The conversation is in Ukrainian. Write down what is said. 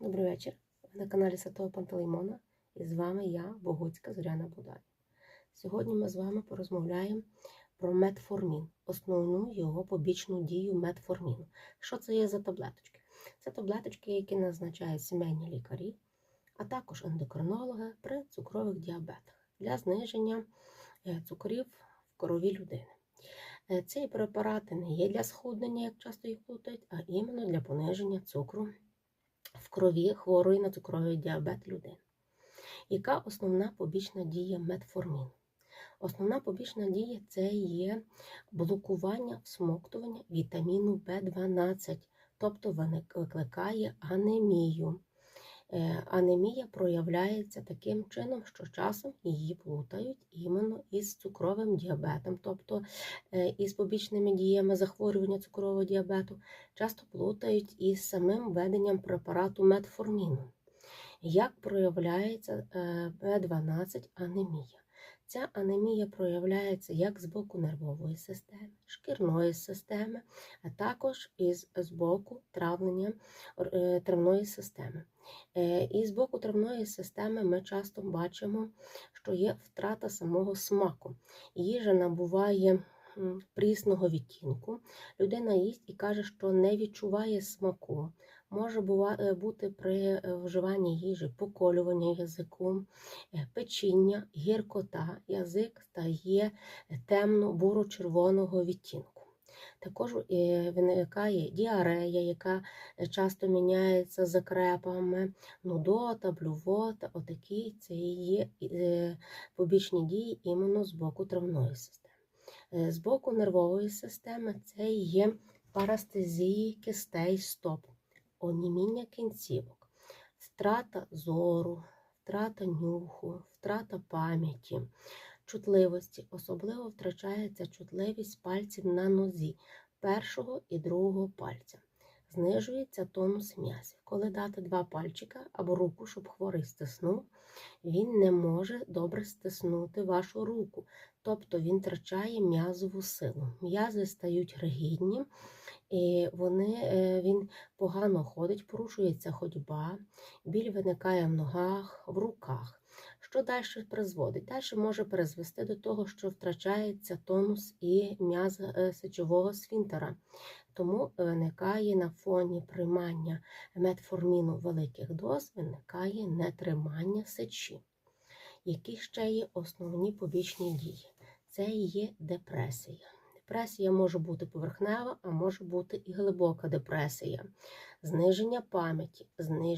Добрий вечір. Ви на каналі Святого Пантелеймона і з вами я, Богуцька Зоряна Будай. Сьогодні ми з вами порозмовляємо про метформін, основну його побічну дію метформіну. Що це є за таблеточки? Це таблеточки, які назначають сімейні лікарі, а також ендокринологи при цукрових діабетах для зниження е, цукрів в крові людини. Е, Ці препарати не є для схуднення, як часто їх плутають, а іменно для пониження цукру в крові хворої на цукровий діабет людини. Яка основна побічна дія метформін? Основна побічна дія це є блокування всмоктування вітаміну В12, тобто викликає анемію. Е, Анемія проявляється таким чином, що часом її плутають іменно із цукровим діабетом, тобто е, із побічними діями захворювання цукрового діабету, часто плутають із самим введенням препарату метформіну. Як проявляється е, В12 анемія? Ця анемія проявляється як з боку нервової системи, шкірної системи, а також із з боку травлення е, травної системи. Е, І з боку травної системи ми часто бачимо, що є втрата самого смаку. Їжа набуває прісного відтінку. Людина їсть і каже, що не відчуває смаку. Може е, бути при е, вживанні їжі поколювання язику, е, печіння, гіркота, язик стає темно-буро-червоного відтінку. Також виникає діарея, яка часто міняється закрепами, нудота, блювота, отакі це є побічні дії іменно з боку травної системи. З боку нервової системи це є парастезії кистей стоп, оніміння кінцівок, втрата зору, втрата нюху, втрата пам'яті, чутливості. Особливо втрачається чутливість пальців на нозі першого і другого пальця. Знижується тонус м'язів. Коли дати два пальчика або руку, щоб хворий стиснув, він не може добре стиснути вашу руку, тобто він втрачає м'язову силу. М'язи стають ригідні, і вони, е, він погано ходить, порушується ходьба, біль виникає в ногах, в руках. Що далі призводить? Далі може призвести до того, що втрачається тонус і м'яз е, сечового сфінктера. Тому виникає на фоні приймання метформіну великих доз, виникає нетримання сечі. Які ще є основні побічні дії? Це є депресія. Депресія може бути поверхнева, а може бути і глибока депресія, зниження пам'яті, зниження